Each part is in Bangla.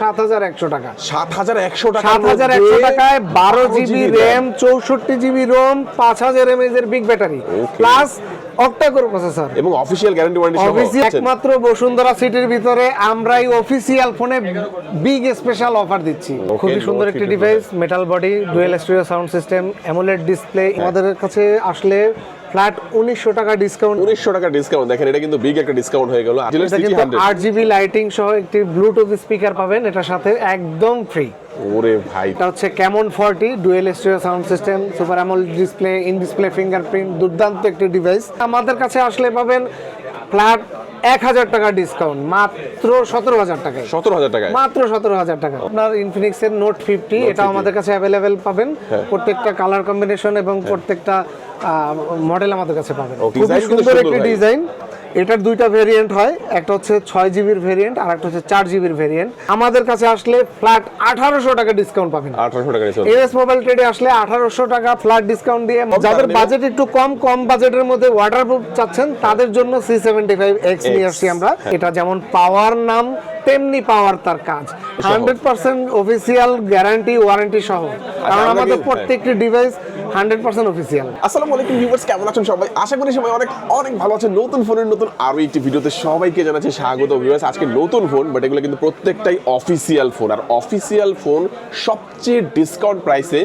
সাত হাজার একশো টাকা। সাত হাজার একশো টাকা সাত হাজার একশো টাকায় বারো জিবি র্যাম চৌষট্টি জিবি রোম পাঁচ হাজার এমএজ এর big battery plus octa core processor এবং অফিসিয়াল গ্যারান্টি ওয়ারেন্টি সহ একমাত্র বসুন্ধরা সিটির ভিতরে আমরাই অফিসিয়াল ফোনে বিগ স্পেশাল অফার দিচ্ছি। খুবই সুন্দর একটি device metal body dual studio sound system AMOLED display আমাদের কাছে আসলে ফ্ল্যাট উনিশশো টাকা ডিসকাউন্ট উনিশশো টাকা ডিসকাউন্ট দেখেন এটা কিন্তু বিগ একটা ডিসকাউন্ট হয়ে গেল। আট জিবি লাইটিং সহ একটি ব্লুটুথ স্পিকার পাবেন। এটার সাথে একদম ফ্রি ওরে ভাই। এটা হচ্ছে Camon forty dual stereo sound system super AMOLED display in display fingerprint দুর্দান্ত একটি ডিভাইস আমাদের কাছে আসলে পাবেন ফ্ল্যাট এক হাজার টাকা ডিসকাউন্ট মাত্র সতেরো হাজার টাকায়। সতেরো হাজার টাকায়? মাত্র সতেরো হাজার টাকা। আপনার ইনফিনিক্স এর নোট ফিফটি এটা আমাদের কাছে অ্যাভেলেবেল পাবেন। হ্যাঁ। প্রত্যেকটা কালার কম্বিনেশন এবং প্রত্যেকটা মডেল আমাদের কাছে পাবেন। খুবই সুন্দর একটি ডিজাইন এটার দুইটা ভেরিয়েন্ট হয় একটা হচ্ছে ছয় জিবির ভেরিয়েন্ট আর একটা হচ্ছে চার জিবির ভেরিয়েন্ট আমাদের কাছে আসলে ফ্ল্যাট আঠারোশো টাকা ডিসকাউন্ট পাবেন। আঠারোশো টাকা এস মোবাইল ট্রেডে আসলে আঠারোশো টাকা ফ্ল্যাট ডিসকাউন্ট দিয়ে যাদের বাজেট একটু কম কম বাজেটের মধ্যে ওয়াটারপ্রুফ চাচ্ছেন তাদের জন্য সি সেভেন্টি ফাইভ এক্স নিয়ে আসছি আমরা। এটা যেমন পাওয়ার নাম তেমনি পাওয়ার তার কাজ। Hundred percent official guarantee warranty সহ। কারণ আমাদের প্রত্যেকটি ডিভাইস হান্ড্রেড পার্সেন্ট অফিসিয়াল আসসালামু আলাইকুম ভিউয়ার্স কেমন আছেন সবাই? আশা করি সবাই অনেক অনেক ভালো আছেন। নতুন ফোনের নতুন একটি ভিডিওতে সবাইকে জানাচ্ছি স্বাগত ভিউয়ার্স আজকে নতুন ফোন বাট এগুলো কিন্তু প্রত্যেকটাই অফিসিয়াল ফোন আর অফিসিয়াল ফোন সবচেয়ে ডিসকাউন্ট প্রাইসে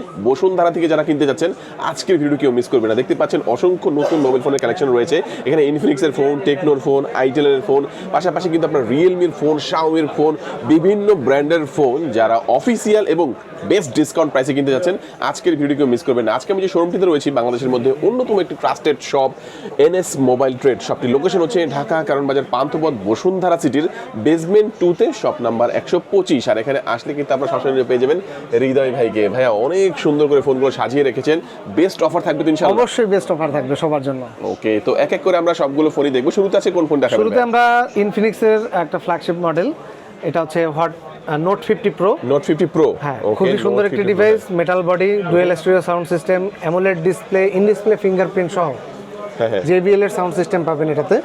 থেকে যারা কিনতে যাচ্ছেন, আজকের ভিডিও কেউ মিস করবে না। দেখতে পাচ্ছেন অসংখ্য নতুন মোবাইল ফোনের কালেকশন রয়েছে। এখানে ইনফিনিক্সের ফোন টেকনোর ফোন আইটেলের ফোন পাশাপাশি কিন্তু আপনার রিয়েলমির ফোন শাওমির ফোন বিভিন্ন ব্র্যান্ডের ফোন যারা অফিসিয়াল এবং বেস্ট ডিসকাউন্ট প্রাইসে কিনতে যাচ্ছেন, আজকের ভিডিও কেউ মিস করবেন না। আজকে আমি যে শোরুমটিতে রয়েছি বাংলাদেশের মধ্যে অন্যতম একটি trusted shop NS mobile trade শপটির location হচ্ছে ঢাকা কারণ বাজার পান্থপথ বসুন্ধরা সিটির বেসমেন্ট টুতে শপ নাম্বার একশো পঁচিশ। আর এখানে আসলে কিন্তু আপনার সরাসরি পেয়ে যাবেন হৃদয় ভাইকে। ভাইয়া অনেক সুন্দর করে ফোনগুলো সাজিয়ে রেখেছেন। বেস্ট অফার থাকবে তো ইনশাআল্লাহ? অবশ্যই বেস্ট অফার থাকবে সবার জন্য। ওকে তো এক এক করে আমরা সবগুলো ফোনই দেখব। শুরুতে আছে কোন ফোন দেখাবেন শুরুতে আমরা ইনফিনিক্সের একটা ফ্ল্যাগশিপ মডেল এটা হচ্ছে Hot Note fifty Pro Note fifty Pro হ্যাঁ খুবই সুন্দর একটি device metal body dual studio sound system AMOLED display in display fingerprint সহ। হ্যাঁ হ্যাঁ। জেবিএল এর সাউন্ড সিস্টেম পাবেন এটাতে।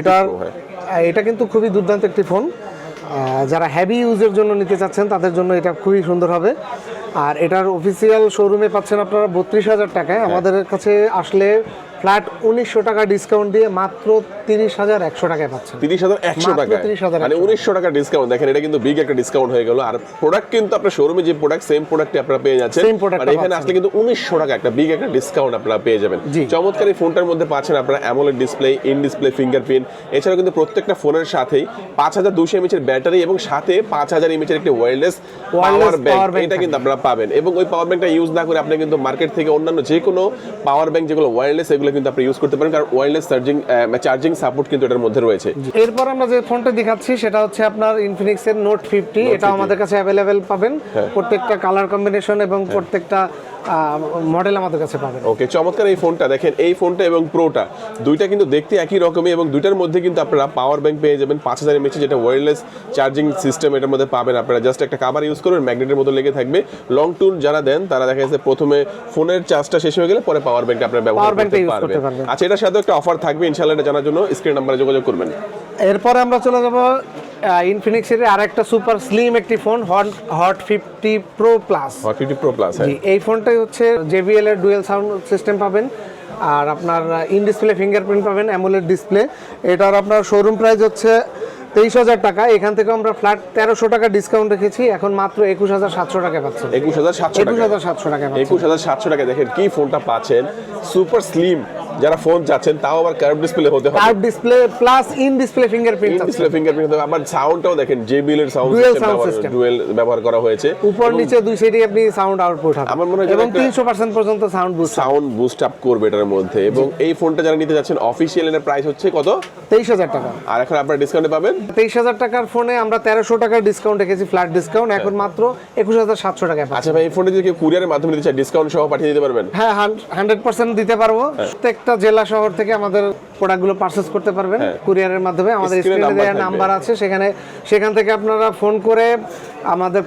এটার হ্যাঁ। এটা কিন্তু খুবই দুর্দান্ত একটি ফোন যারা হ্যাভি ইউজের জন্য নিতে চাচ্ছেন তাদের জন্য এটা খুবই সুন্দর হবে। আর এটার অফিসিয়াল শোরুমে পাচ্ছেন আপনারা বত্রিশ হাজার টাকায়। হ্যাঁ। আমাদের কাছে আসলে ফ্ল্যাট উনিশশো টাকা ডিসকাউন্ট দিয়ে মাত্র তিরিশ হাজার একশো টাকায় পাচ্ছেন। তিরিশ হাজার একশো মাত্র টাকা 30,100 মানে উনিশশো টাকা ডিসকাউন্ট দেখেন এটা কিন্তু বিগ একটা ডিসকাউন্ট হয়ে গেল। আর প্রোডাক্ট কিন্তু আপনার শোরুমে যে প্রোডাক্ট সেম প্রোডাক্টই আপনারা পেয়ে যাচ্ছেন। Same product আর টা এখানে আসলে কিন্তু উনিশশো টাকা একটা বিগ একটা ডিসকাউন্ট আপনারা পেয়ে যাবেন। চমৎকার এই ফোনটার মধ্যে পাচ্ছেন আপনারা AMOLED display in display fingerprint এছাড়াও কিন্তু প্রত্যেকটা ফোনের সাথেই পাঁচ হাজার দুশো এমএচ এর ব্যাটারি এবং সাথে পাঁচ হাজার এমএচ এর একটি ওয়্যারলেস পাওয়ার ব্যাংক এটা কিন্তু আপনারা পাবেন। এবং ওই পাওয়ার ব্যাংকটা ইউজ না করে আপনি কিন্তু মার্কেট থেকে অন্যান্য যে কোনো পাওয়ার ব্যাংক যেগুলো ওয়্যারলেস এগুলো কিন্তু আপনি ইউজ করতে পারেন কারণ ওয়্যারলেস চার্জিং চার্জিং সাপোর্ট কিন্তু এটার মধ্যে রয়েছে। এরপর আমরা যে ফোনটা দেখাচ্ছি সেটা হচ্ছে আপনার ইনফিনিক্সের নোট ফিফটি এটা আমাদের কাছে অ্যাভেলেবেল পাবেন। হ্যাঁ। প্রত্যেকটা কালার কম্বিনেশন এবং প্রত্যেকটা মডেল আমাদের কাছে পাবেন। ওকে চমৎকার এই ফোনটা। দেখেন এই ফোনটা এবং প্রোটা দুইটা কিন্তু দেখতে একই রকমই এবং দুইটার মধ্যে কিন্তু আপনারা পাওয়ার ব্যাংক পেয়ে যাবেন পাঁচ হাজার এমএচ যেটা ওয়্যারলেস চার্জিং সিস্টেম এটার মধ্যে পাবেন আপনারা। জাস্ট একটা কাভার ইউজ করবেন ম্যাগনেটের মতো লেগে থাকবে। লং ট্যুর যারা দেন তারা দেখা যাচ্ছে প্রথমে ফোনের চার্জটা শেষ হয়ে গেলে পরে পাওয়ার ব্যাংকটা আপনারা ব্যবহার করতে পারবেন করতে পারবেন। আচ্ছা এটার সাথে একটা অফার থাকবে ইনশাআল্লাহ এটা জানার জন্য। স্ক্রিন নাম্বারে যোগাযোগ করবেন। এরপরে আমরা চলে যাব ইনফিনিক্স এর আরেকটা সুপার স্লিম একটি phone Hot Hot fifty Pro plus fifty Pro plus G এই ফোনটাই হচ্ছে জেবিএল এর ডুয়েল সাউন্ড সিস্টেম পাবেন আর আপনার ইন ডিসপ্লে ফিঙ্গারপ্রিন্ট পাবেন অ্যামোলেড ডিসপ্লে এটার আপনার শোরুম প্রাইস হচ্ছে তেইশ হাজার টাকা। এখান থেকে আমরা ফ্ল্যাট তেরোশো টাকা ডিসকাউন্ট রেখেছি এখন মাত্র একুশ হাজার সাতশো টাকা পাচ্ছেন। একুশ হাজার সাতশো একুশ হাজার সাতশো টাকা একুশ হাজার সাতশো টাকা দেখেন কি ফোনটা পাচ্ছেন। সুপার স্লিম যারা ফোন চাচ্ছেন তাও আবার কার্ভ ডিসপ্লে হতে হবে। Curve display plus in display fingerprint display fingerprint হবে। আবার সাউন্ডটাও দেখেন জেবিএল এর সাউন্ড সিস্টেম ডুয়েল ব্যবহার করা হয়েছে। উপর নিচে দুই সাইডে আপনি সাউন্ড আউটপুট হবে। আমার মনে হয় এবং যেন একটা- তিনশো পার্সেন্ট পর্যন্ত sound boost sound boost up করবে এটার মধ্যে। এবং এই ফোনটা যারা নিতে যাচ্ছেন অফিসিয়াল এর প্রাইস হচ্ছে কত? তেইশ হাজার টাকা। আর এখন আপনারা ডিসকাউন্টে পাবেন? তেইশ হাজার টাকার ফোনে আমরা তেরোশো টাকার ডিসকাউন্ট রেখেছি ফ্ল্যাট ডিসকাউন্ট এখন মাত্র একুশ হাজার সাতশো টাকায় পাচ্ছেন আচ্ছা ভাই এই ফোনটা যদি কেউ কুরিয়ারের মাধ্যমে দিতে চায় ডিসকাউন্ট সহ পাঠিয়ে দিতে পারবেন? হ্যাঁ হান্ড্রেড পার্সেন্ট দিতে পারব। প্রত্যেক প্রত্যেকটা জেলা শহর থেকে আমাদের প্রোডাক্টগুলো পারচেস করতে পারবেন। হ্যাঁ। কুরিয়ারের মাধ্যমে আমাদের স্ক্রিনে নাম্বার দেওয়া নাম্বার আছে সেখানে সেখান থেকে আপনারা ফোন করে আমাদের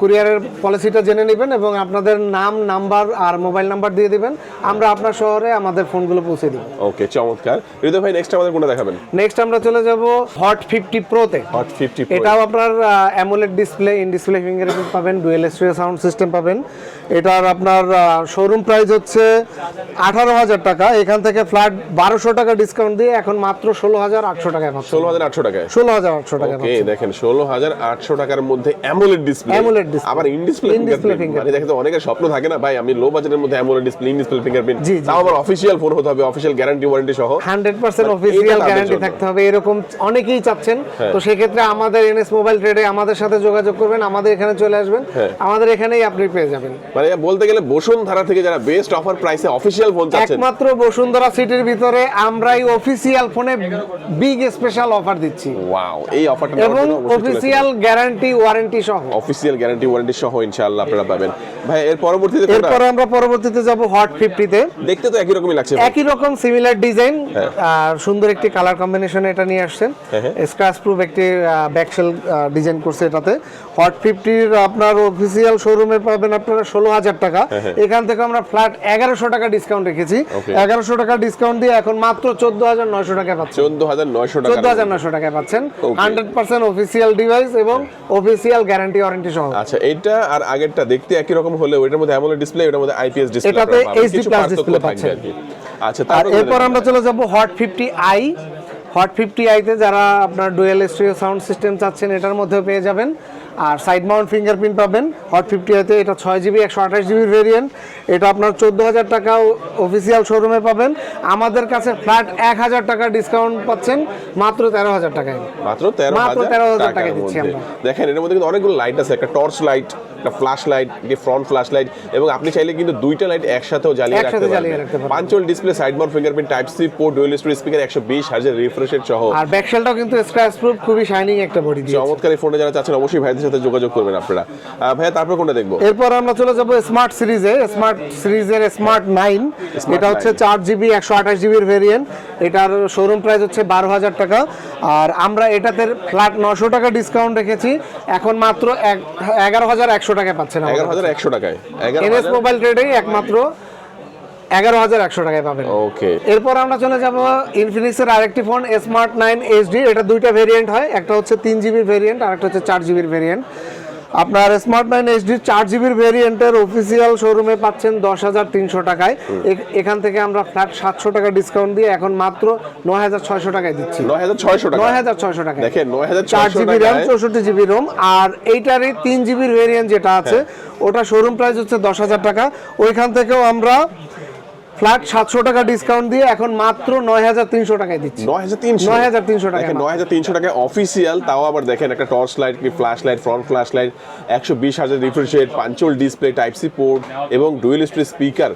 কুরিয়ারের পলিসিটা জেনে নেবেন এবং আপনাদের নাম নাম্বার আর মোবাইল নাম্বার দিয়ে দিবেন। আমরা আপনার শহরে আমাদের ফোনগুলো পৌঁছে দিব। ওকে চমৎকার। হৃদয় ভাই নেক্সট আমাদের কোনটা দেখাবেন? নেক্সট আমরা চলে যাব হট ফিফটি প্রোতে হট ফিফটি এটাও আপনার AMOLED display in display fingerprint পাবেন ডুয়েল স্টুডিও সাউন্ড সিস্টেম পাবেন। এটার আপনার শোরুম প্রাইস হচ্ছে আঠারো হাজার টাকা। এখান থেকে ফ্ল্যাট বারোশো টাকা ডিসকাউন্ট দিয়ে এখন মাত্র ষোলো হাজার আটশো টাকায় ষোলো হাজার আটশো টাকায়? ষোলো হাজার আটশো টাকা দেখেন ষোলো হাজার আটশো টাকার মধ্যে অ্যামোলেড ডিসপ্লে AMOLED display। আবার in display In display fingerprint মানে দেখে তো অনেকের স্বপ্ন থাকে না ভাই আমি লো বাজেটের মধ্যে AMOLED display in display fingerprint. তাও আমার অফিসিয়াল ফোন হতে হবে অফিসিয়াল গ্যারান্টি ওয়ারেন্টি সহ। হান্ড্রেড পার্সেন্ট অফিসিয়াল গ্যারান্টি থাকতে হবে এরকম অনেকেই চাচ্ছেন। হ্যাঁ। তো সেক্ষেত্রে আমাদের এনএস মোবাইল ট্রেডে আমাদের সাথে যোগাযোগ করবেন আমাদের এখানে চলে আসবেন। হ্যাঁ। আমাদের এখানেই আপনি পেয়ে যাবেন। মানে বলতে গেলে বসুন্ধরা থেকে যারা বেস্ট অফার প্রাইসে অফিসিয়াল ফোন চাচ্ছেন। একমাত্র বসুন্ধরা সিটির ভিতরে আমরাই অফিসিয়াল ফোনে বিগ স্পেশাল অফার দিচ্ছি। ওয়াও এই অফারটা এবং অফিসিয়াল গ্যারান্টি ওয়ারেন্টি সহ। অফিসিয়াল গ্যারান্টি ওয়ারেন্টি সহ ইনশাআল্লাহ আপনারা পাবেন। ভাই এর পরবর্তীতে? এরপরে আমরা পরবর্তীতে যাব হট ফিফটিতে দেখতে তো একই রকমই লাগছে একই রকম সিমিলার ডিজাইন হ্যাঁ। আর সুন্দর একটি কালার কম্বিনেশন এটা নিয়ে আসছেন। হ্যাঁ, হ্যাঁ। স্ক্র্যাচ প্রুফ একটি ব্যাকশেল ডিজাইন করছে এটাতে। হট ফিফটির আপনার অফিসিয়াল শোরুমে পাবেন আপনারা ষোলো হাজার টাকা। হ্যাঁ, এখান থেকে আমরা ফ্ল্যাট এগারোশো টাকা ডিসকাউন্ট রেখেছি। এগারোশো টাকা ডিসকাউন্ট দিয়ে এখন মাত্র চোদ্দ হাজার নয়শো টাকা পাচ্ছেন। চোদ্দ হাজার নয়শো টাকা। চোদ্দ হাজার নয়শো টাকায় পাচ্ছেন। হান্ড্রেড পার্সেন্ট অফিসিয়াল ডিভাইস এবং অফিসিয়াল গ্যারান্টি ওয়ারেন্টি সহ। আচ্ছা এটা আর আগেরটা দেখতে একই রকম হলেও এটার মধ্যে অ্যামোলেড ডিসপ্লে এটার মধ্যে আইপিএস ডিসপ্লে এটাতে HD plus display পাচ্ছেন। আচ্ছা এরপর আমরা চলে যাব Hot fifty i Hot fifty আইতে যারা আপনার ডুয়েল স্টুডিও সাউন্ড সিস্টেম চাচ্ছেন এটার মধ্যেও পেয়ে যাবেন। আর সাইড মাউন্ট ফিঙ্গারপ্রিন্ট পাবেন। হট ফিফটি এতে এটা ছয় জিবি একশো আঠাশ জিবির ভেরিয়েন্ট এটা আপনার চোদ্দ হাজার টাকা অফিসিয়াল শোরুমে পাবেন। আমাদের কাছে ফ্ল্যাট এক হাজার টাকা ডিসকাউন্ট পাচ্ছেন মাত্র তেরো হাজার টাকায়। মাত্র তেরো মাত্র হাজার 13,000 টাকার টাকা দিচ্ছি আমরা। দেখেন এর মধ্যে কিন্তু অনেকগুলো লাইট আছে একটা টর্চ লাইট একটা ফ্ল্যাশ লাইট একটি ফ্রন্ট ফ্ল্যাশ লাইট এবং আপনি চাইলে কিন্তু দুইটা লাইট একসাথেও জ্বালিয়ে রাখতে পারবেন। Punch hole display side mount fingerprint type C port dual stereo speaker একশো বিশ হাজার রিফ্রেশের সহ। আর ব্যাকশেলটাও কিন্তু স্ক্র্যাচ প্রুফ খুবই শাইনিং একটা বডি দিয়ে চমৎকার এই ফোনটা যারা চাচ্ছেন অবশ্যই ভাইদের সাথে যোগাযোগ করবেন আপনারা। ভাইয়া তারপর কোনটা দেখব? এরপর আমরা চলে যাব স্মার্ট সিরিজে স্মার্ট সিরিজের স্মার্ট নাইন Smart এটা হচ্ছে 9 চার জিবি একশো আঠাশ জিবির ভেরিয়েন্ট এটার শোরুম প্রাইস হচ্ছে বারো হাজার টাকা। আর আমরা এটাতে ফ্ল্যাট নশো টাকা ডিসকাউন্ট রেখেছি। এখন মাত্র এক- এগারো হাজার একশো টাকায় পাচ্ছেন এগারো হাজার একশো টাকায়। এনএস মোবাইল ট্রেডেই একমাত্র এগারো হাজার একশো টাকায় পাবেন। ওকে। এরপর আমরা চলে যাব ইনফিনিক্সের আরেকটি ফোন স্মার্ট নাইন এইচডি এটা দুইটা ভেরিয়েন্ট হয়। একটা হচ্ছে তিন জিবির ভেরিয়েন্ট আর একটা হচ্ছে চার জিবির ভেরিয়েন্ট আপনার স্মার্ট নাইন এইচডি চার জিবির ভেরিয়েন্টের অফিসিয়াল শোরুমে পাচ্ছেন দশ হাজার তিনশো টাকায়। এখান থেকে আমরা ফ্ল্যাট সাতশো টাকা ডিসকাউন্ট দিয়ে এখন মাত্র নয় হাজার ছয়শো টাকায় দিচ্ছি। নয় হাজার ছয়শো টাকা। নয় হাজার ছয়শো টাকায়। দেখেন নয় হাজার চার জিবি র্যাম চৌষট্টি জিবি রোম আর এইটারই তিন জিবির ভেরিয়েন্ট যেটা আছে হ্যাঁ। ওটা শোরুম প্রাইস হচ্ছে দশ হাজার টাকা। ওইখান থেকেও আমরা ফ্ল্যাট সাতশো টাকা ডিসকাউন্ট দিয়ে এখন মাত্র নয় হাজার তিনশো টাকায় দিচ্ছি। নয় হাজার তিনশো? 9,300 টাকা দেখেন মাত্র। নয় হাজার তিনশো টাকা অফিসিয়াল তাও আবার দেখেন একটা টর্চ লাইট কি flash light front flash light একশো বিশ হাজার punch hole display type C port এবং ডুয়েল স্টোরি স্পিকার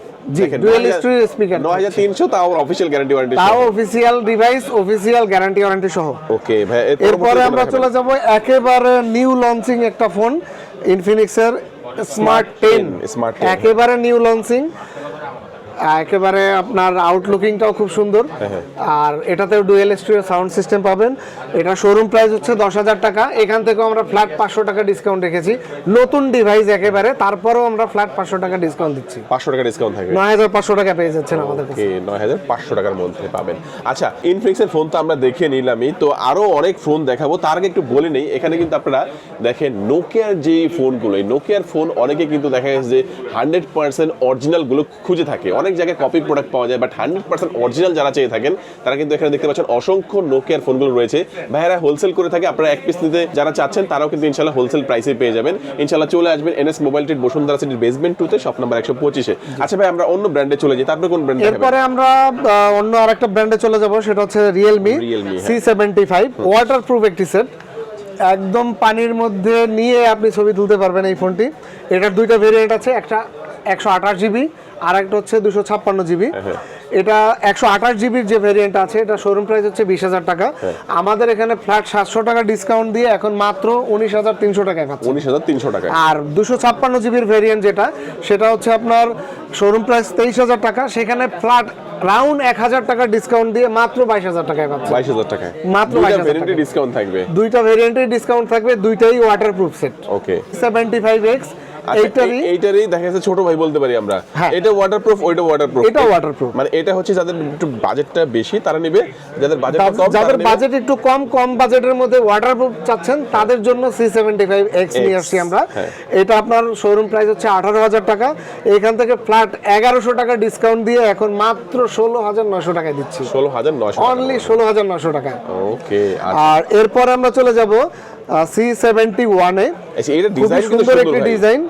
speaker নয় হাজার তিনশো তাও অফিসিয়াল গ্যারান্টি ওয়ারেন্টি তাও official device official guarantee warranty সহ। ওকে ভাই এরপরে আমরা চলে যাব একেবারে নিউ লঞ্চিং একটা ফোন ইনফিনিক্সের স্মার্ট টেন 10 একেবারে নিউ লঞ্চিং একেবারে আপনার আউটলুকিংটাও খুব সুন্দর। হ্যাঁ, আর এটাতেও ডুয়েল স্টুডিও সাউন্ড সিস্টেম পাবেন। এটা শোরুম প্রাইস হচ্ছে দশ হাজার টাকা। এখান থেকেও আমরা ফ্ল্যাট পাঁচশো টাকা ডিসকাউন্ট রেখেছি। নতুন ডিভাইস একেবারে তারপরেও আমরা ফ্ল্যাট পাঁচশো টাকা ডিসকাউন্ট দিচ্ছি। পাঁচশো টাকা ডিসকাউন্ট থাকবে নয় হাজার পাঁচশো টাকা পেয়ে যাচ্ছেন আমাদের কাছে। নয় হাজার পাঁচশো টাকার মধ্যে পাবেন। আচ্ছা ইনফিনিক্সের ফোন তো আমরা দেখে নিলামই। তো আরও অনেক ফোন দেখাবো। তার আগে একটু বলে নেই এখানে কিন্তু আপনারা দেখেন নোকিয়ার যে ফোনগুলো এই নোকিয়ার ফোন অনেকে কিন্তু দেখা গেছে যে হান্ড্রেড পার্সেন্ট অরিজিনালগুলো খুঁজে থাকে। অনেক জায়গায় কপি প্রোডাক্ট পাওয়া যায় বাট হান্ড্রেড পার্সেন্ট অরিজিনাল যারা চেয়ে থাকেন তারা কিন্তু এখানে দেখতে পাচ্ছেন অসংখ্য নোকিয়ার ফোনগুলো রয়েছে। ভাইয়েরা হোলসেল করে থাকে আপনারা এক পিস নিতে যারা চাচ্ছেন তারাও কিন্তু ইনশাল্লাহ হোলসেল প্রাইসে পেয়ে যাবেন। ইনশাল্লাহ চলে আসবেন এনএস মোবাইল ট্রিট বসুন্ধরা সিটির বেসমেন্ট টুতে শপ নাম্বার একশো পঁচিশে। আচ্ছা ভাই আমরা অন্য ব্র্যান্ডে চলে যাই তারপরে কোন ব্র্যান্ড এরপরে আমরা অন্য আরেকটা ব্র্যান্ডে চলে যাব সেটা হচ্ছে Realme. C seventy five water proof একটি সেট একদম পানির মধ্যে নিয়ে আপনি ছবি তুলতে পারবেন এই ফোনটি এটার দুইটা ভেরিয়েন্ট আছে একটা একশো আঠাশ জিবি আর একটা হচ্ছে দুশো ছাপ্পান্ন জিবি। হ্যাঁ, এটা একশো আঠাশ জিবির যে ভেরিয়েন্ট আছে এটা শোরুম প্রাইস হচ্ছে বিশ হাজার টাকা। হ্যাঁ। আমাদের এখানে ফ্ল্যাট সাতশো টাকা ডিসকাউন্ট দিয়ে এখন মাত্র উনিশ হাজার তিনশো টাকায় পাচ্ছেন উনিশ হাজার তিনশো টাকা আর দুশো ছাপ্পান্ন জিবির ভেরিয়েন্ট যেটা সেটা হচ্ছে আপনার শোরুম প্রাইস তেইশ হাজার টাকা সেখানে ফ্ল্যাট রাউন্ড এক হাজার টাকা ডিসকাউন্ট দিয়ে মাত্র বাইশ হাজার টাকায় পাচ্ছে। বাইশ হাজার টাকায়। মাত্র দুইটা 22,000 ভেরিয়েন্টে টাকা। ডিসকাউন্ট থাকবে। দুইটা ভেরিয়েন্টের ডিসকাউন্ট থাকবে দুইটাই waterproof set okay seventy five X এইটারই আচ্ছা, এইটারই দেখা যাচ্ছে ছোট ভাই বলতে পারি আমরা। হ্যাঁ। এটা ওয়াটারপ্রুফ ওইটা ওয়াটারপ্রুফ এটা waterproof। মানে এটা হচ্ছে যাদের একটু বাজেটটা বেশি তারা নেবে। যাদের বাজেটটা কম যাদের বাজেট একটু কম কম বাজেটের মধ্যে ওয়াটারপ্রুফ চাচ্ছেন তাদের জন্য সি সেভেন্টি ফাইভ এক্স নিয়ে আসছি আমরা। হ্যাঁ। এটা আপনার শোরুম প্রাইস হচ্ছে আঠারো হাজার টাকা। এখান থেকে ফ্ল্যাট এগারোশো টাকা ডিসকাউন্ট দিয়ে এখন মাত্র ষোলো হাজার নশো টাকায় দিচ্ছি। ষোলো হাজার নয়শো অনলি ষোলো হাজার নশো টাকায়। ওকে আর এরপর আমরা চলে যাব সি সেভেন্টি ওয়ানে সুন্দর একটি ডিজাইন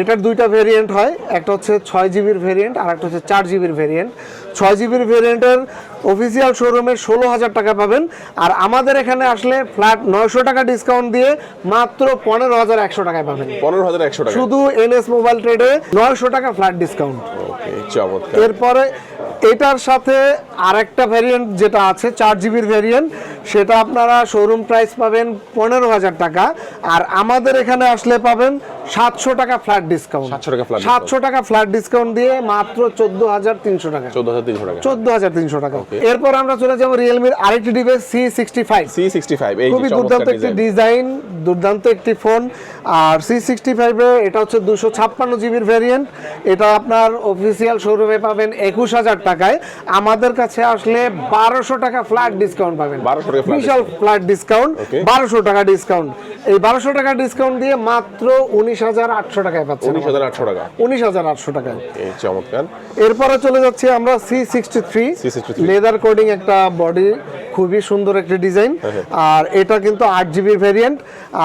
এটার দুইটা ভেরিয়েন্ট হয় একটা হচ্ছে ছয় জিবির ভেরিয়েন্ট আর একটা হচ্ছে চার জিবির ভেরিয়েন্ট ছয় জিবির ভেরিয়েন্টের অফিসিয়াল শোরুমে ষোলো হাজার টাকা পাবেন। আর আমাদের এখানে আসলে ফ্ল্যাট নয়শো টাকা ডিসকাউন্ট দিয়ে মাত্র পনেরো হাজার একশো টাকায় পাবেন। পনেরো হাজার একশো টাকা। শুধু এনএস মোবাইল ট্রেডে নয়শো টাকা ফ্ল্যাট ডিসকাউন্ট এরপরে এটার সাথে আরেকটা ভেরিয়েন্ট যেটা আছে চার জিবির ভেরিয়েন্ট সেটা আপনারা শোরুম প্রাইস পাবেন পনেরো হাজার টাকা। আর আমাদের এখানে আসলে পাবেন সাতশো টাকা ফ্ল্যাট ডিসকাউন্ট 700 টাকা flat discount। সাতশো টাকা ফ্ল্যাট ডিসকাউন্ট দিয়ে মাত্র চোদ্দ হাজার তিনশো টাকা। চোদ্দ হাজার তিনশো টাকা। এরপর আমরা চলে যাব রিয়েলমির আরেকটি device C sixty five C sixty five খুবই দুর্দান্ত একটি ডিজাইন দুর্দান্ত একটি ফোন আর সি সিক্সটি ফাইভে এটা হচ্ছে দুশো ছাপ্পান্ন জিবির ভ্যারিয়েন্ট এটা আপনার অফিসিয়াল শোরুমে পাবেন একুশ হাজার টাকায়। আমাদের কাছে আসলে বারোশো টাকা ফ্ল্যাট ডিসকাউন্ট পাবেন। 1200 টাকা flat বিশাল ফ্ল্যাট ডিসকাউন্ট বারোশো টাকা ডিসকাউন্ট এই বারোশো টাকা ডিসকাউন্ট দিয়ে মাত্র উনিশ হাজার আটশো টাকায় পাচ্ছেন উনিশ হাজার আটশো টাকা। উনিশ হাজার আটশো টাকায়। এই চমৎকার। এরপরে চলে যাচ্ছি আমরা C sixty three leather coating একটা বডি খুবই সুন্দর একটি ডিজাইন। আর এটা কিন্তু আট জিবির ভেরিয়েন্ট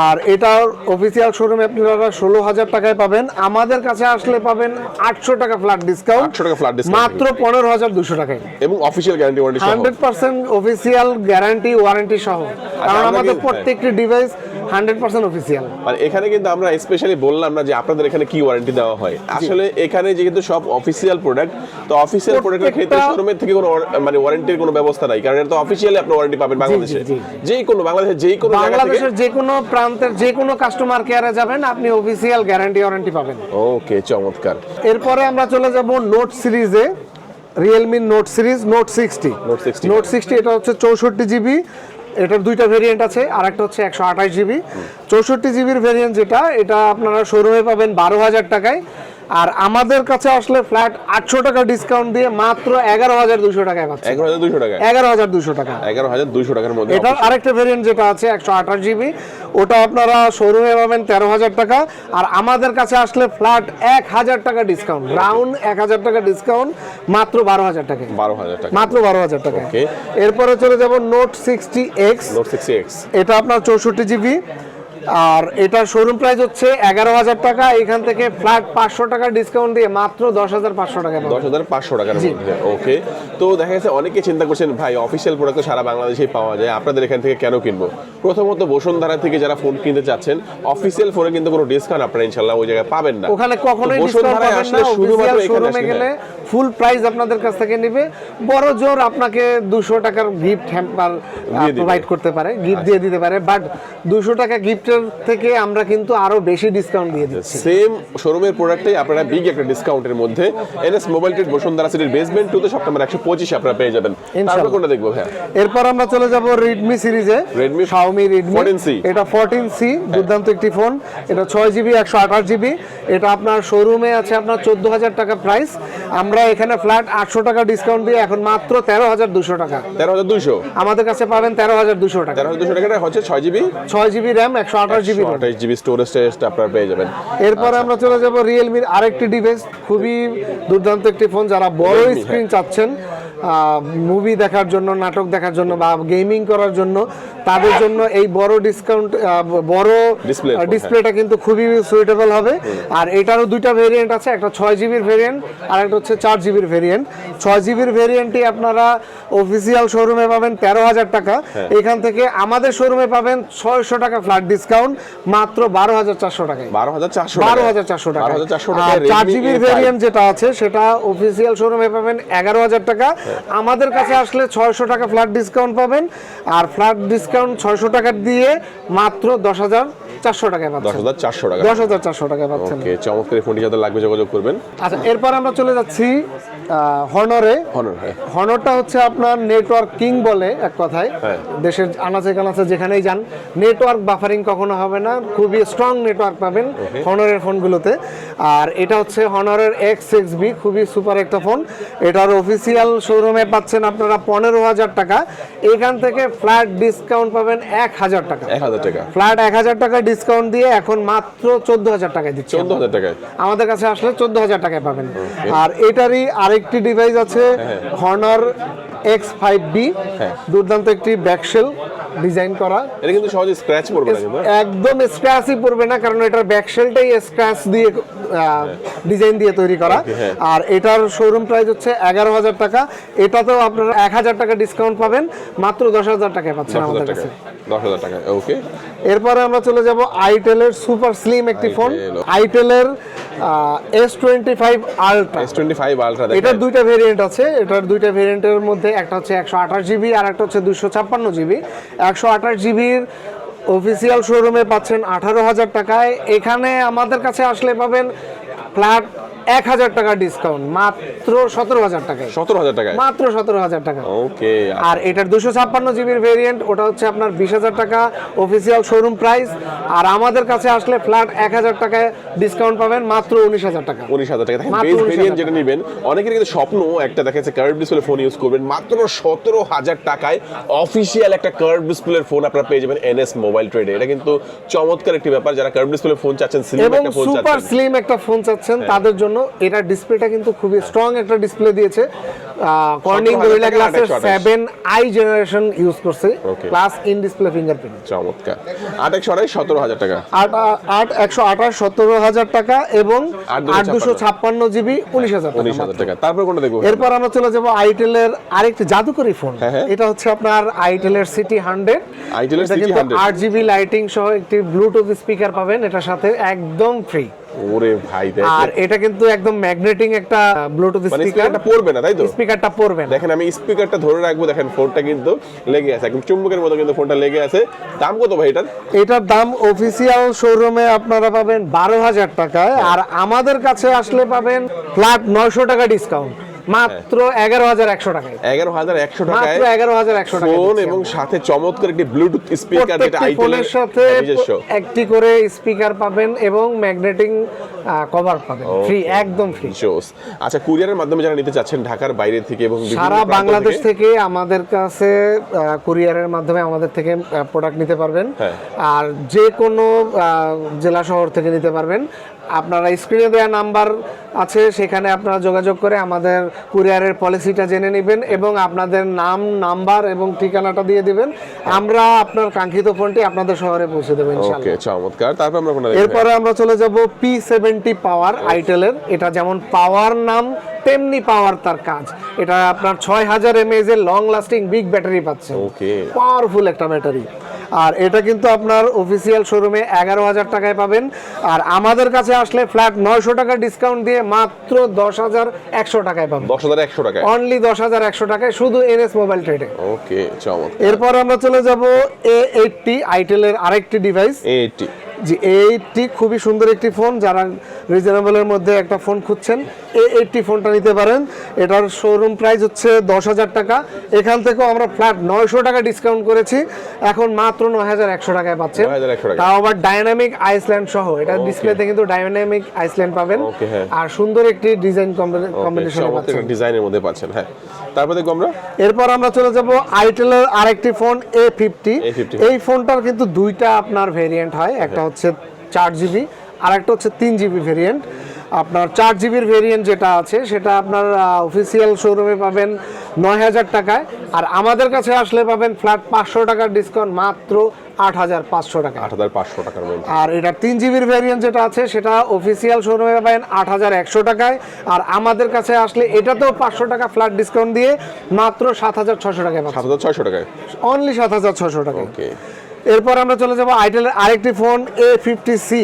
আর এটার অফিসিয়াল শোরুমে আপনারা ষোলো হাজার টাকায় পাবেন। আমাদের কাছে আসলে পাবেন আটশো টাকা ফ্ল্যাট ডিসকাউন্ট 800 টাকা flat discount মাত্র পনেরো হাজার দুশো টাকায়। এবং official guarantee warranty hundred percent official guarantee warranty সহ। কারণ আমাদের প্রত্যেকটি ডিভাইস হান্ড্রেড পার্সেন্ট অফিসিয়াল মানে এখানে কিন্তু আমরা স্পেশালি বললাম না যে আপনাদের এখানে কি ওয়ারেন্টি দেওয়া হয়। আসলে এখানে যেহেতু সব অফিসিয়াল প্রোডাক্ট তো অফিসিয়াল প্রোডাক্টের ক্ষেত্রে শোরুমের থেকে কোনো মানে ওয়ারেন্টির কোনো ব্যবস্থা নাই। কারণ এটা তো অফিসিয়ালি আপনি ওয়ারেন্টি পাবেন বাংলাদেশে। যেই কোনো বাংলাদেশের যেই কোনো বাংলাদেশের যে কোনো প্রান্তের যে কোনো কাস্টমার কেয়ারে যাবেন আপনি অফিসিয়াল গ্যারান্টি ওয়ারেন্টি পাবেন। ওকে চমৎকার। এরপরে আমরা চলে যাব নোট সিরিজে Realme note series note sixty Note 60 note sixty এটা হচ্ছে চৌষট্টি জিবি এটার দুইটা ভেরিয়েন্ট আছে আর একটা হচ্ছে একশো আঠাশ জিবি। চৌষট্টি জিবির ভেরিয়েন্ট যেটা এটা আপনারা শোরুমে পাবেন বারো হাজার টাকায়। আর আমাদের কাছে আসলে ফ্ল্যাট আটশো টাকা ডিসকাউন্ট দিয়ে মাত্র এগারো হাজার দুশো টাকায় পাচ্ছে। এগারো হাজার দুইশো টাকা এগারো হাজার দুশো টাকা। এগারো হাজার দুইশো টাকার মধ্যে এটার আরেকটা ভেরিয়েন্ট যেটা আছে একশো আঠাশ জিবি ওটা আপনারা শোরুমে পাবেন তেরো হাজার টাকা। আর আমাদের কাছে আসলে ফ্ল্যাট এক হাজার টাকা ডিসকাউন্ট রাউন্ড এক হাজার টাকা ডিসকাউন্ট মাত্র বারো হাজার টাকা। বারো হাজার টাকা। মাত্র বারো হাজার টাকা. এরপরে চলে যাব note sixty X note sixty X এটা আপনার চৌষট্টি জিবি আর এটা শোরুম প্রাইস হচ্ছে এগারো হাজার টাকা। এখান থেকে ফ্ল্যাট পাঁচশো টাকা ডিসকাউন্ট দিয়ে মাত্র দশ হাজার পাঁচশো টাকা দশ হাজার পাঁচশো টাকার মধ্যে ওকে তো দেখা গেছে অনেকে চিন্তা করছেন ভাই অফিসিয়াল প্রোডাক্ট সারা বাংলাদেশেই পাওয়া যায় আপনাদের এখান থেকে কেন কিনবো? প্রথমত বসুন্ধরা থেকে যারা ফোন কিনতে চাচ্ছেন অফিসিয়াল ফোনে কিন্তু কোনো ডিসকাউন্ট আপনারা ইনশাল্লাহ ওই জায়গায় পাবেন না। ওখানে কখনোই বসুন্ধরায় পাবেন আসলে শুধুমাত্র এখানে গেলে ফুল প্রাইস আপনাদের কাছ থেকে নেবে। বড় জোর আপনাকে দুশো টাকার গিফট হ্যাম্পার প্রোভাইড করতে পারে গিফট দিয়ে দিতে পারে বাট দুশো টাকা গিফটের থেকে আমরা কিন্তু আরও বেশি ডিসকাউন্ট দিয়ে দিচ্ছি। সেম শোরুমের প্রোডাক্টে আপনারা বিগ একটা ডিসকাউন্টের মধ্যে এনএস মোবাইল ট্রেড বসুন্ধরা সিটির বেসমেন্ট টুতে সপ্তাহের একশো পঁচিশে আপনারা পেয়ে যাবেন। তারপর কোনটা দেখব হ্যাঁ এরপর আমরা চলে যাব রেডমি সিরিজে Redmi Xiaomi Redmi 14C এটা 14C দুর্দান্ত একটি ফোন এটা ছয় জিবি একশো আঠাশ জিবি এটা আপনার শোরুমে আছে আপনার চোদ্দ হাজার টাকা প্রাইস আমরা এখানে ফ্ল্যাট আটশো টাকা ডিসকাউন্ট দিয়ে এখন মাত্র তেরো হাজার দুশো টাকা। তেরো হাজার দুইশো? আমাদের কাছে পাবেন তেরো হাজার দুশো টাকা। তেরো হাজার দুশো টাকাটা হচ্ছে ছয় জিবি ছয় জিবি র্যাম একশো আঠাশ জিবি আঠাশ জিবি স্টোরেজ আপনারা পেয়ে যাবেন। এরপরে আমরা চলে যাব রিয়েলমির আরেকটি ডিভাইস খুবই দুর্দান্ত একটি ফোন যারা বড় স্ক্রিন চাচ্ছেন মুভি দেখার জন্য নাটক দেখার জন্য বা গেমিং করার জন্য তাদের জন্য এই বড় ডিসকাউন্ট বড় ডিসপ্লেটা কিন্তু খুবই সুইটেবল হবে। আর এটারও দুইটা ভেরিয়েন্ট আছে একটা ছয় জিবির ভেরিয়েন্ট আর একটা হচ্ছে চার জিবির ভেরিয়েন্ট ছয় জিবির ভেরিয়েন্টটি আপনারা অফিসিয়াল শোরুমে পাবেন তেরো হাজার টাকা। হ্যাঁ। এখান থেকে আমাদের শোরুমে পাবেন ছয়শো টাকা ফ্ল্যাট ডিসকাউন্ট মাত্র বারো হাজার চারশো টাকায়। বারো হাজার চারশো বারো হাজার চারশো টাকা চারশো টাকা চার জিবির ভেরিয়েন্ট যেটা আছে সেটা অফিসিয়াল শোরুমে পাবেন এগারো হাজার টাকা। আমাদের কাছে আসলে ছয়শো টাকা ফ্ল্যাট ডিসকাউন্ট পাবেন আর ফ্ল্যাট ডিসকাউন্ট ছয়শো টাকা দিয়ে মাত্র দশ হাজার চারশো টাকায় দশ পাচ্ছেন চারশো টাকা। দশ হাজার চারশো টাকায় পাচ্ছেন। ওকে চমৎকার ফোনটি যাদের লাগবে যোগাযোগ করবেন। আচ্ছা এরপর আমরা চলে যাচ্ছি হনরে। হ্যাঁ। হনরটা হচ্ছে আপনার নেটওয়ার্ক কিং বলে এক কথায়। হ্যাঁ। দেশের আনাচে কানাচে যেখানেই যান নেটওয়ার্ক বাফারিং কখনো হবে না খুবই স্ট্রং নেটওয়ার্ক পাবেন হনরের ফোনগুলোতে। আর এটা হচ্ছে হনরের এক্স এক্স বি খুবই সুপার একটা ফোন। এটার অফিসিয়াল শোরুমে পাচ্ছেন আপনারা পনেরো হাজার টাকা। এখান থেকে ফ্ল্যাট ডিসকাউন্ট পাবেন এক হাজার টাকা। এক হাজার টাকা। ফ্ল্যাট এক হাজার টাকা ডিসকাউন্ট দিয়ে এখন মাত্র চোদ্দ হাজার টাকায় দিচ্ছে চোদ্দ হাজার টাকায়। আমাদের কাছে আসলে চোদ্দ হাজার টাকায় পাবেন। আর এটারই আরেকটি ডিভাইস আছে হর্নার এক্স ফাইভ বি হ্যাঁ। দুর্দান্ত একটি ব্যাকশেল ডিজাইন করা। এটা কিন্তু সহজে স্ক্র্যাচ পড়বে না কিন্তু। একদম স্ক্র্যাচই পড়বে না কারণ এটার ব্যাকশেলটাই স্ক্র্যাচ দিয়ে ডিজাইন দিয়ে তৈরি করা। হ্যাঁ। আর এটার শোরুম প্রাইস হচ্ছে এগারো হাজার টাকা। এটাতেও আপনারা এক হাজার টাকা ডিসকাউন্ট পাবেন মাত্র দশ হাজার টাকায় পাচ্ছেন আমাদের কাছে। দশ হাজার টাকা ওকে এরপরে আমরা চলে যাব আইটেলের সুপার স্লিম একটি phone আইটেলের S twenty five ultra S twenty five ultra এটার দুইটা ভেরিয়েন্ট আছে এটার দুইটা ভেরিয়েন্টের মধ্যে একটা হচ্ছে একশো আঠাশ জিবি আর একটা হচ্ছে দুশো ছাপ্পান্ন জিবি একশো আঠাশ জিবির অফিসিয়াল শোরুমে পাচ্ছেন আঠারো হাজার টাকায়। এখানে আমাদের কাছে আসলে পাবেন ফ্ল্যাট এক হাজার টাকা ডিসকাউন্ট মাত্র সতেরো হাজার টাকায়। সতেরো হাজার টাকায়? মাত্র সতেরো হাজার টাকা। ওকে আর এটার দুশো ছাপ্পান্ন জিবির ভেরিয়েন্ট ওটা হচ্ছে আপনার বিশ হাজার টাকা অফিসিয়াল শোরুম প্রাইস আর আমাদের কাছে আসলে ফ্ল্যাট এক হাজার টাকায় ডিসকাউন্ট পাবেন মাত্র উনিশ হাজার টাকা। উনিশ হাজার টাকা। বেস ভেরিয়েন্ট যেটা নেবেন অনেকের কিন্তু স্বপ্ন একটা দেখা যাচ্ছে কার্ভ ডিসপ্লে ফোন ইউজ করবেন মাত্র সতেরো হাজার টাকায় অফিসিয়াল একটা কার্ভ ডিসপ্লের ফোন আপনারা পেয়ে যাবেন এনএস মোবাইল ট্রেডে এটা কিন্তু চমৎকার একটি ব্যাপার যারা কার্ভ ডিসপ্লে ফোন চাচ্ছেন স্লিম একটা ফোন সুপার স্লিম একটা ফোন চাচ্ছেন তাদের জন্য এটা ডিসপ্লেটা কিন্তু খুবই স্ট্রং একটা ডিসপ্লে দিয়েছে। কর্নিং গরিলা গ্লাসের 2828 সেভেন আই জেনারেশন ইউজ করছে। প্লাস ইন ডিসপ্লে ফিঙ্গারপ্রিন্ট চমৎকার। আট একশো আড়াই সতেরো হাজার টাকা। আট আট একশো আঠাশ সতেরো হাজার টাকা এবং আট দুশো ছাপ্পান্ন জিবি উনিশ হাজার টাকা উনিশ হাজার টাকা। তারপর কোনটা দেখব? এরপর আমরা চলে যাব আইটেলের আরেকটি জাদুকরি ফোন হ্যাঁ, হ্যাঁ। এটা হচ্ছে আপনার আইটেলের সিটি হান্ড্রেড Itel এর City 100 আট জিবি লাইটিং সহ একটি ব্লুটুথ স্পিকার পাবেন এটার সাথে একদম ফ্রি ওরে ভাই আর এটা কিন্তু একদম ম্যাগনেটিং একটা ব্লুটুথ মানে স্পিকারটা পড়বে না তাই তো? স্পিকারটা পড়বে না। দেখেন আমি স্পিকারটা ধরে রাখব দেখেন ফোনটা কিন্তু লেগে আছে। একদম চুম্বকের মতো কিন্তু ফোনটা লেগে আছে। দাম কত ভাই এটার? এটার দাম অফিসিয়াল শোরুমে আপনারা পাবেন বারো হাজার টাকায়। আর আমাদের কাছে আসলে পাবেন ফ্ল্যাট নয়শো টাকা ডিসকাউন্ট মাত্র এগারো হাজার একশো টাকায়। এগারো হাজার একশো টাকায় মাত্র এগারো হাজার একশো টাকা ফোন এবং সাথে চমৎকার একটি ব্লুটুথ স্পিকার যেটা ফোনের সাথে একটি করে স্পিকার পাবেন এবং ম্যাগনেটিং কভার পাবেন। ফ্রি একদম ফ্রি জোস আচ্ছা কুরিয়ারের মাধ্যমে যারা নিতে চাচ্ছেন ঢাকার বাইরে থেকে এবং সারা বাংলাদেশ থেকে, আমাদের কাছে কুরিয়ারের মাধ্যমে আমাদের থেকে প্রোডাক্ট নিতে পারবেন। হ্যাঁ। আর যে কোনো জেলা শহর থেকে নিতে পারবেন। আপনারা স্ক্রিনে দেওয়া নাম্বার আছে সেখানে আপনারা যোগাযোগ করে আমাদের কুরিয়ারের পলিসিটা জেনে নেবেন এবং আপনাদের নাম নাম্বার এবং ঠিকানাটা দিয়ে দিবেন। আমরা আপনার কাঙ্ক্ষিত ফোনটি আপনাদের শহরে পৌঁছে দেবো ওকে চমৎকার। তারপর আমরা কোনটা এরপরে আমরা চলে যাব পি সেভেন্টি পাওয়ার আইটেলের এটা যেমন পাওয়ার নাম তেমনি পাওয়ার তার কাজ। এটা আপনার ছয় হাজার এমএএজ এর লং লাস্টিং বিগ ব্যাটারি পাচ্ছে। ওকে পাওয়ারফুল একটা ব্যাটারি আর এটা কিন্তু আপনার অফিসিয়াল শোরুমে এগারো হাজার টাকায় পাবেন। আর আমাদের কাছে আসলে ফ্ল্যাট নয়শো টাকা ডিসকাউন্ট দিয়ে মাত্র দশ হাজার একশো টাকায় পাবেন। দশ হাজার একশো টাকায়? অনলি দশ হাজার একশো টাকায় শুধু এনএস মোবাইল ট্রেডে ওকে চমৎকার। এরপর আমরা চলে যাব এ এইটটি আইটেলের আরেকটি ডিভাইস এইটি যে এইটটি খুবই সুন্দর একটি ফোন। যারা রিজনেবলের মধ্যে একটা ফোন খুঁজছেন এ এইটটি ফোনটা নিতে পারেন। এটার শোরুম প্রাইস হচ্ছে দশ হাজার টাকা। এখান থেকেও আমরা ফ্ল্যাট নয়শো টাকা ডিসকাউন্ট করেছি। এখন মাত্র নয় হাজার একশো টাকায় পাচ্ছেন তাও আবার ডাইনামিক আইসল্যান্ড সহ। এটা ডিসপ্লেতে কিন্তু ডাইনামিক আইসল্যান্ড পাবেন। হ্যাঁ। আর সুন্দর একটি ডিজাইন কম্বিনেশন পাচ্ছেন। ডিজাইনের মধ্যে পাচ্ছেন হ্যাঁ। তারপর দেখব আমরা। এরপর আমরা চলে যাব আইটেলের আরেকটি ফোন এ ফিফটি এই ফোনটার কিন্তু দুইটা আপনার ভেরিয়েন্ট হয়। একটা হচ্ছে চার জিবি আর একটা হচ্ছে তিন জিবি ভেরিয়েন্ট আপনার চার জিবির ভেরিয়েন্ট যেটা আছে সেটা আপনার অফিসিয়াল শোরুমে পাবেন নয় হাজার টাকায় আর আমাদের কাছে আসলে পাবেন ফ্ল্যাট পাঁচশো টাকার ডিসকাউন্ট মাত্র আট হাজার পাঁচশো টাকা আট হাজার পাঁচশো টাকার মধ্যে। আর এটা তিন জিবির ভ্যারিয়েন্ট যেটা আছে সেটা অফিসিয়াল শোরুমে পাবেন আট হাজার একশো টাকায় আর আমাদের কাছে আসলে এটাতেও পাঁচশো টাকা ফ্ল্যাট ডিসকাউন্ট দিয়ে মাত্র সাত হাজার ছশো টাকায় সাত হাজার ছয়শো টাকায়। অনলি সাত হাজার ছশো টাকা ওকে এরপর আমরা চলে যাব আইটেলের আরেকটি ফোন এ ফিফটি সি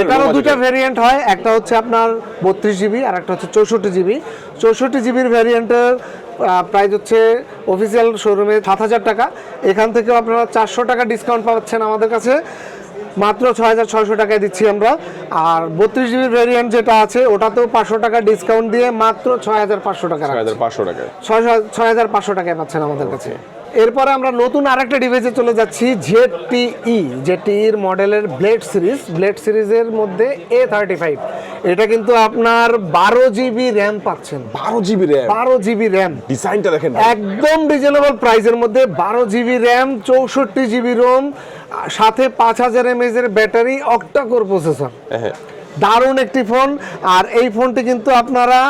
এটারও budget-এর। ভেরিয়েন্ট হয় একটা হচ্ছে আপনার বত্রিশ জিবি আর একটা হচ্ছে চৌষট্টি জিবি চৌষট্টি জিবির ভ্যারিয়েন্টের প্রাইস হচ্ছে অফিসিয়াল শোরুমে সাত হাজার টাকা। এখান থেকেও আপনারা চারশো টাকা ডিসকাউন্ট পাচ্ছেন আমাদের কাছে। মাত্র ছয় হাজার ছয়শো টাকায় দিচ্ছি আমরা। আর বত্রিশ জিবি ভ্যারিয়েন্ট যেটা আছে ওটাতেও পাঁচশো টাকা ডিসকাউন্ট দিয়ে মাত্র ছয় হাজার পাঁচশো টাকা ছয় হাজার পাঁচশো টাকায়। ছয় হাজার পাঁচশো টাকায় পাচ্ছেন আমাদের কাছে। এরপরে আমরা নতুন আরেকটা ডিভাইসে চলে যাচ্ছি জেড টিই জেটির মডেলের ব্লেড সিরিজ। ব্লেড সিরিজের মধ্যে এ থার্টি ফাইভ। এটা কিন্তু আপনার বারো জিবি র্যাম পাচ্ছেন। বারো জিবি র্যাম? বারো জিবি র্যাম। ডিজাইনটা দেখেন একদম রিজনেবল প্রাইসের মধ্যে বারো জিবি র্যাম চৌষট্টি জিবি রোম সাথে পাঁচ হাজার এমএজ এর ব্যাটারি অক্টাকোর প্রসেসর। হ্যাঁ। দারুণ একটি ফোন। আর এই ফোনটি কিন্তু আপনারা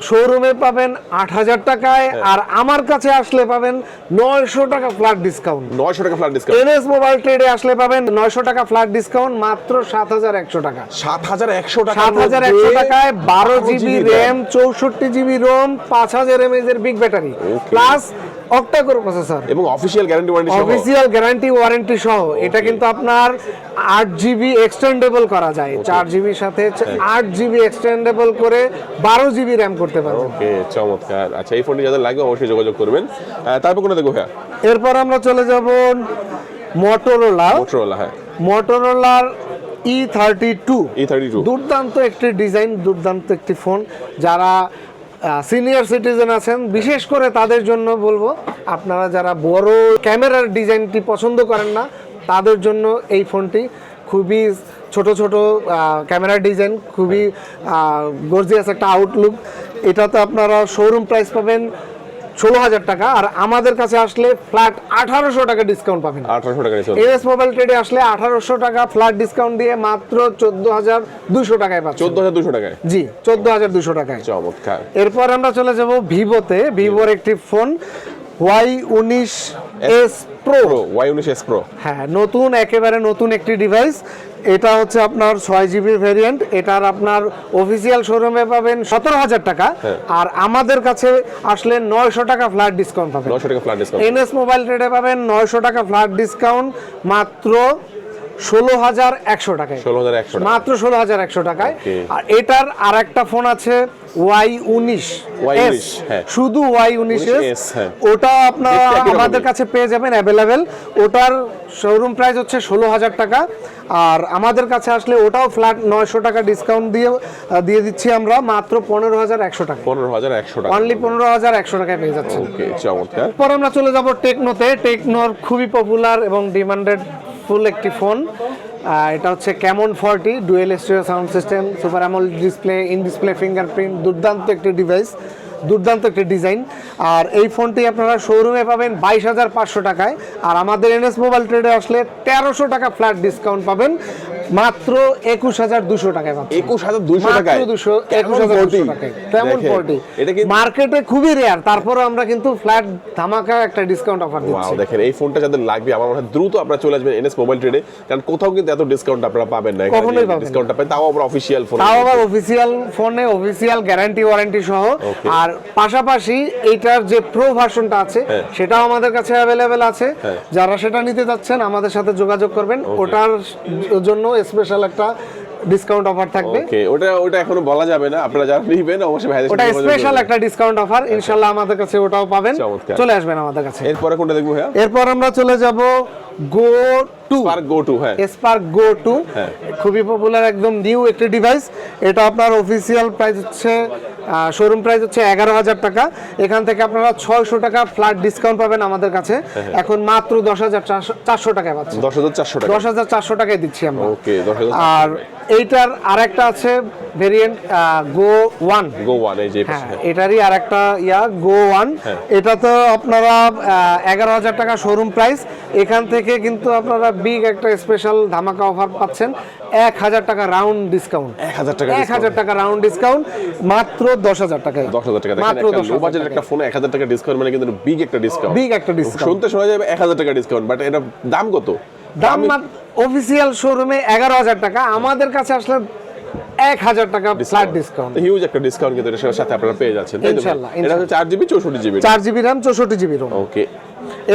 শোরুমে পাবেন আট হাজার টাকায় আর আমার কাছে আসলে পাবেন নয়শো টাকা ফ্ল্যাট ডিসকাউন্ট নয়শো টাকা ফ্ল্যাট ডিসকাউন্ট এনএস মোবাইল ট্রেডে আসলে পাবেন নয়শো টাকা ফ্ল্যাট ডিসকাউন্ট মাত্র সাত হাজার একশো টাকা। সাত হাজার একশো টাকা সাত হাজার একশো টাকায় বারো জিবি র্যাম চৌষট্টি জিবি রোম পাঁচ হাজার এমএজ এর big battery plus octa core processor. এবং অফিসিয়াল গ্যারান্টি ওয়ারেন্টি সহ। অফিসিয়াল গ্যারান্টি ওয়ারেন্টি সহ। এটা কিন্তু আপনার আট জিবি এক্সটেন্ডেবল করা যায়। চার জিবির সাথে আট জিবি এক্সটেন্ডেবল করে বারো জিবি র্যাম করতে পারবেন। ওকে চমৎকার। আচ্ছা এই ফোনটি যাদের লাগবে অবশ্যই যোগাযোগ করবেন। তারপর কোনো দেখো হ্যাঁ এরপর আমরা চলে যাব মোটরোলা মোটরোলা হ্যাঁ। মোটরোলার E thirty two E thirty two দুর্দান্ত একটি ডিজাইন দুর্দান্ত একটি ফোন যারা সিনিয়র সিটিজেন আছেন, বিশেষ করে তাদের জন্য বলব, আপনারা যারা বড় ক্যামেরার ডিজাইনটি পছন্দ করেন না, তাদের জন্য এই ফোনটি খুবই ছোট ছোট ক্যামেরার ডিজাইন, খুবই গর্জিয়াস একটা আউটলুক এটাতে আপনারা শোরুম প্রাইস পাবেন ষোলো হাজার টাকা আর আমাদের কাছে আসলে ফ্ল্যাট আঠারোশো টাকা ডিসকাউন্ট পাবেন। আঠারোশো টাকা এস মোবাইল ট্রেডে আসলে আঠারোশো টাকা ফ্ল্যাট ডিসকাউন্ট দিয়ে মাত্র চোদ্দ হাজার দুশো টাকায় পাচ্ছেন। চোদ্দ হাজার দুশো টাকায়? জি চোদ্দ হাজার দুশো টাকায়। চমৎকার। এরপর আমরা চলে যাব ভিভোতে। ভিভোর একটি ফোন ওয়াই উনিশ এস প্রো প্রো ওয়াই উনিশ এস প্রো হ্যাঁ নতুন একেবারে নতুন একটি ডিভাইস এটা হচ্ছে আপনার ছয় জিবি ভেরিয়েন্ট এটার আপনার অফিসিয়াল শোরুমে পাবেন সতেরো হাজার টাকা। হ্যাঁ। আর আমাদের কাছে আসলে নয়শো টাকা ফ্ল্যাট ডিসকাউন্ট পাবেন। এন টাকা ফ্ল্যাট ডিসকাউন্ট এনএস মোবাইল ট্রেডে পাবেন নয়শো টাকা ফ্ল্যাট ডিসকাউন্ট মাত্র ষোলো হাজার একশো টাকায়। মাত্র ষোলো হাজার একশো টাকায়। আর এটার আর একটা ফোন আছে ওয়াই উনিশ Y19, হ্যাঁ। শুধু ওয়াই উনিশ 19S, হ্যাঁ। ওটা আপনারা। আমাদের কাছে পেয়ে যাবেন অ্যাভেলেবেল ওটার শোরুম প্রাইস হচ্ছে ষোলো হাজার টাকা। আর আমাদের কাছে আসলে ওটাও ফ্ল্যাট নয়শো টাকা ডিসকাউন্ট দিয়ে দিয়ে দিচ্ছি আমরা মাত্র পনেরো হাজার একশো টাকা পনেরো হাজার একশো টাকা। অনলি পনেরো হাজার একশো টাকায় পেয়ে যাচ্ছেন। ওকে পর আমরা চলে যাব টেকনোতে টেকনোর খুবই পপুলার এবং ডিমান্ডেড ফুল একটি ফোন এটা হচ্ছে Camon forty dual stereo sound system super AMOLED display in display fingerprint দুর্দান্ত একটি ডিভাইস দুর্দান্ত একটি ডিজাইন আর এই ফোনটি আপনারা শোরুমে পাবেন বাইশ হাজার পাঁচশো টাকায়। আর আমাদের এনএস মোবাইল ট্রেডে আসলে তেরোশো টাকা ফ্ল্যাট ডিসকাউন্ট পাবেন। মাত্র একুশ হাজার দুশো টাকায় একুশ হাজার দুইশো টাকায়? দুশো একুশ হাজার দুশো টাকায়। এটা কিন্তু মার্কেটে খুবই রেয়ার তারপরে আমরা কিন্তু ফ্ল্যাট ধামাকা একটা ডিসকাউন্ট অফার দিচ্ছি। দেখেন এই ফোনটা যাদের লাগবে আমার মনে হয় দ্রুত আপনারা চলে আসবেন এনএস মোবাইল ট্রেডে কারণ কোথাও কিন্তু এত ডিসকাউন্ট আপনারা পাবেন না। কখনোই পাবেন ডিসকাউন্টটা পাবেন তাও আবার অফিসিয়াল ফোন তাও আবার অফিসিয়াল ফোনে অফিসিয়াল গ্যারান্টি ওয়ারেন্টি সহ। আর পাশাপাশি এইটার যে প্রো ভার্সনটা আছে হ্যাঁ। সেটাও আমাদের কাছে অ্যাভেলেবেল আছে। হ্যাঁ। যারা সেটা নিতে যাচ্ছেন আমাদের সাথে যোগাযোগ করবেন। ওটার জন্য স্পেশাল একটা ডিসকাউন্ট অফার থাকবে। ওকে ওটা ওটা এখনও বলা যাবে না আপনারা যারা নেবেন অবশ্যই ভাইদের ওটা স্পেশাল একটা ডিসকাউন্ট অফার ইনশাআল্লাহ আমাদের কাছে ওটাও পাবেন। চলে আসবেন আমাদের কাছে। এরপরে কোনটা দেখব ভাইয়া? এরপর আমরা চলে যাব go two park go two হ্যাঁ। স্পার্ক গো টু হ্যাঁ। খুবই পপুলার একদম নিউ একটি ডিভাইস এটা আপনার অফিসিয়াল প্রাইস হচ্ছে শোরুম প্রাইস হচ্ছে এগারো হাজার টাকা। এখান থেকে আপনারা ছয়শো টাকা ফ্ল্যাট ডিসকাউন্ট পাবেন আমাদের কাছে। হ্যাঁ, এখন মাত্র দশ হাজার চারশো টাকায় পাচ্ছেন দশ হাজার চারশো টাকা। দশ হাজার চারশো টাকায় দিচ্ছি আমরা। ওকে আর এইটার আরেকটা আছে variant go one go one এই যে হ্যাঁ হ্যাঁ। এটারই আর একটা ইয়া গো ওয়ান হ্যাঁ। এটা তো আপনারা এগারো হাজার টাকা শোরুম প্রাইস এখান থেকে কিন্তু আপনারা বিগ একটা স্পেশাল ধামাকা অফার পাচ্ছেন। এক হাজার টাকা রাউন্ড ডিসকাউন্ট এক হাজার টাকা এক হাজার টাকা রাউন্ড ডিসকাউন্ট মাত্র দশ হাজার টাকায় দশ হাজার টাকা। মাত্র দশ বাজেটের একটা ফোনে এক হাজার টাকা ডিসকাউন্ট মানে কিন্তু বিগ একটা ডিসকাউন্ট বিগ একটা ডিসকাউন্ট শুনতে শোনা যাবে এক হাজার টাকা ডিসকাউন্ট বাট এটা দাম কত? দাম অফিসিয়াল শোরুমে এগারো হাজার টাকা আমাদের কাছে আসলে এক হাজার টাকা ফ্ল্যাট ডিসকাউন্ট হিউজ একটা ডিসকাউন্ট কিন্তু এটার সাথে আপনারা পেয়ে যাচ্ছেন ইনশাল্লাহ, এটা হচ্ছে চার জিবি চৌষট্টি জিবি চার জিবি র্যাম চৌষট্টি জিবি ওকে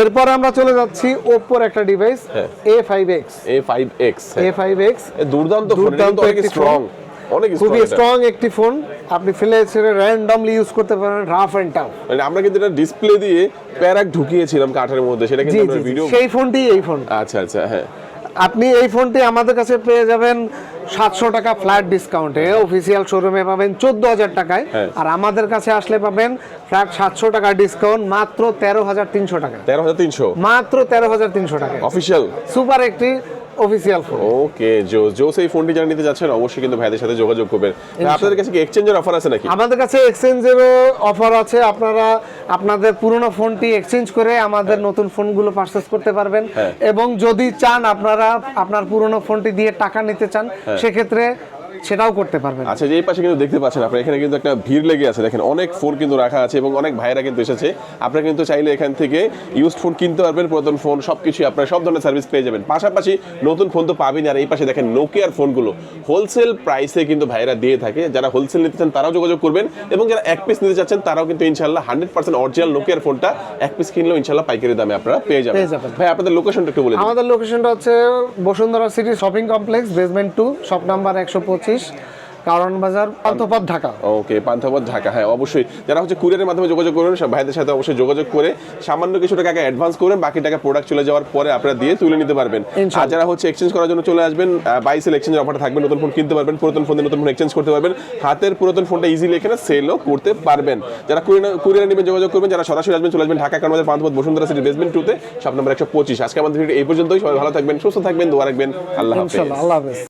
এরপর আমরা চলে যাচ্ছি ওপ্পোর একটা ডিভাইস হ্যাঁ। A five X A five X A five X দুর্দান্ত দুর্দান্ত একটি স্ট্রং অনেক খুবই স্ট্রং একটি ফোন আপনি ফেলে ছেড়ে র্যান্ডমলি ইউজ করতে পারেন রাফ এন্ড টাফ মানে আমরা কিন্তু এটা ডিসপ্লে দিয়ে প্যারাক ঢুকিয়েছিলাম কাঠের মধ্যে সেটা কিন্তু ভিডিও সেই ফোনটি এই ফোন আচ্ছা আচ্ছা হ্যাঁ। আপনি এই ফোনটি আমাদের কাছে পেয়ে যাবেন সাতশো টাকা ফ্ল্যাট ডিসকাউন্টে অফিসিয়াল শোরুমে পাবেন চোদ্দ হাজার টাকায়। হ্যাঁ। আর আমাদের কাছে আসলে পাবেন ফ্ল্যাট সাতশো টাকা ডিসকাউন্ট মাত্র তেরো হাজার তিনশো টাকা। তেরো হাজার তিনশো? মাত্র তেরো হাজার তিনশো টাকা। অফিসিয়াল সুপার একটি অফিসিয়াল ফোন ওকে জো জোস এই ফোনটি যারা নিতে যাচ্ছেন অবশ্যই কিন্তু ভাইদের সাথে যোগাযোগ করবেন। আপনাদের কাছে কি এক্সচেঞ্জের অফার আছে নাকি? আমাদের কাছে এক্সচেঞ্জেরও অফার আছে। আপনারা আপনাদের পুরনো ফোনটি এক্সচেঞ্জ করে আমাদের নতুন ফোনগুলো পারচেস করতে পারবেন। হ্যাঁ। এবং যদি চান আপনারা আপনার পুরনো ফোনটি দিয়ে টাকা নিতে চান সেক্ষেত্রে সেটাও করতে পারবেন। আচ্ছা যে এই পাশে কিন্তু দেখতে পাচ্ছেন আপনার এখানে কিন্তু একটা ভিড় লেগে আছে। দেখেন অনেক ফোন কিন্তু রাখা আছে এবং অনেক ভাইরা কিন্তু এসেছে। আপনারা কিন্তু চাইলে এখান থেকে ইউজড ফোন কিনতে পারবেন পুরাতন ফোন সবকিছু আপনারা সব ধরনের সার্ভিস পেয়ে যাবেন। পাশাপাশি নতুন ফোন তো পাবেন আর এই পাশে দেখেন নোকিয়ার ফোনগুলো হোলসেল প্রাইসে কিন্তু ভাইরা দিয়ে থাকে। যারা হোলসেল নিতে চান তারাও যোগাযোগ করবেন এবং যারা এক পিস নিতে চাচ্ছেন তারাও কিন্তু ইনশাল্লাহ হান্ড্রেড পার্সেন্ট অরিজিনাল নোকিয়ার ফোনটা এক পিস কিনলেও ইনশাল্লাহ পাইকারি দামে আপনারা পেয়ে যাবেন। ভাই আপনাদের লোকেশনটা একটু বলে আমাদের লোকেশনটা হচ্ছে Bashundhara City shopping complex basement two shop number একশো পঁচিশ কারণ বাজার পান্থপথ ঢাকা। ওকে পান্থাপথ ঢাকা হ্যাঁ অবশ্যই। যারা হচ্ছে কুরিয়ারের মাধ্যমে যোগাযোগ করবেন সব ভাইদের সাথে অবশ্যই যোগাযোগ করে সামান্য কিছু টাকা অ্যাডভান্স করবেন বাকি টাকা প্রোডাক্ট চলে যাওয়ার পরে আপনারা দিয়ে তুলে নিতে পারবেন। আর যারা হচ্ছে এক্সচেঞ্জ করার জন্য চলে আসবেন বাইসেল এক্সচেঞ্জের অফার থাকবে নতুন ফোন কিনতে পারবেন পুরাতন ফোন নতুন ফোন এক্সচেঞ্জ করতে পারবেন হাতের পুরাতন ফোনটা ইজিলি এখানে সেলও করতে পারবেন। যারা কুরিয়ার নেবেন যোগাযোগ করবেন যারা সরাসরি আসবেন চলে আসবেন ঢাকা কারণ পান্থপথ বসুন্ধরা সিটি বেসমেন্ট টুতে সব নম্বর একশো পঁচিশ। আজকে আমাদের ভিডিও এই পর্যন্তই সবাই ভালো থাকবেন সুস্থ থাকবেন দোয়া রাখবেন আল্লাহ হাফেজ। আল্লাহ হাফেজ।